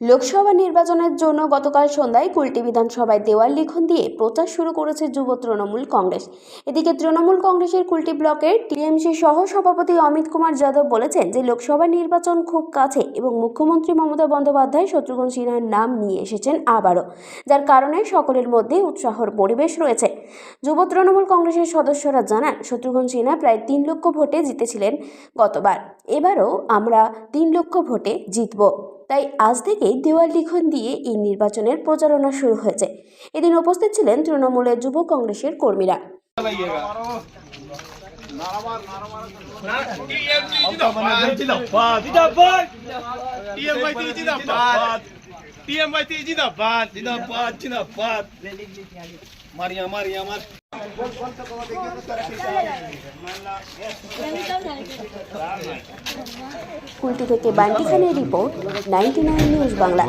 লোকসভা নির্বাচনের জন্য গতকাল সন্ধ্যায় কুলটি বিধানসভায় দেওয়াল লিখন দিয়ে প্রচার শুরু করেছে যুব তৃণমূল কংগ্রেস। এদিকে তৃণমূল কংগ্রেসের কুলটি ব্লকের টিএমসি সহ সভাপতি অমিত কুমার যাদব বলেছেন যে, লোকসভা নির্বাচন খুব কাছে এবং মুখ্যমন্ত্রী মমতা বন্দ্যোপাধ্যায় শত্রুঘ্ন সিনহার নাম নিয়ে এসেছেন আবারও, যার কারণে সকলের মধ্যে উৎসাহর পরিবেশ রয়েছে। যুব তৃণমূল কংগ্রেসের সদস্যরা জানান, শত্রুঘ্ন সিনহা প্রায় তিন লক্ষ ভোটে জিতেছিলেন গতবার। এবারও আমরা তিন লক্ষ ভোটে জিতব। তাই আজ থেকেই দেওয়াল লিখন দিয়ে এই নির্বাচনের প্রচারণা শুরু হয়েছে এদিন উপস্থিত ছিলেন তৃণমূলের যুব কংগ্রেসের কর্মীরা টিএমআইটি জিন্দাবাদ জিন্দাবাদ জিন্দাবাদ। মারিয়া মারিয়া মার। কুলটি থেকে বান্টি খানের রিপোর্ট নাইনটি নিউজ বাংলা।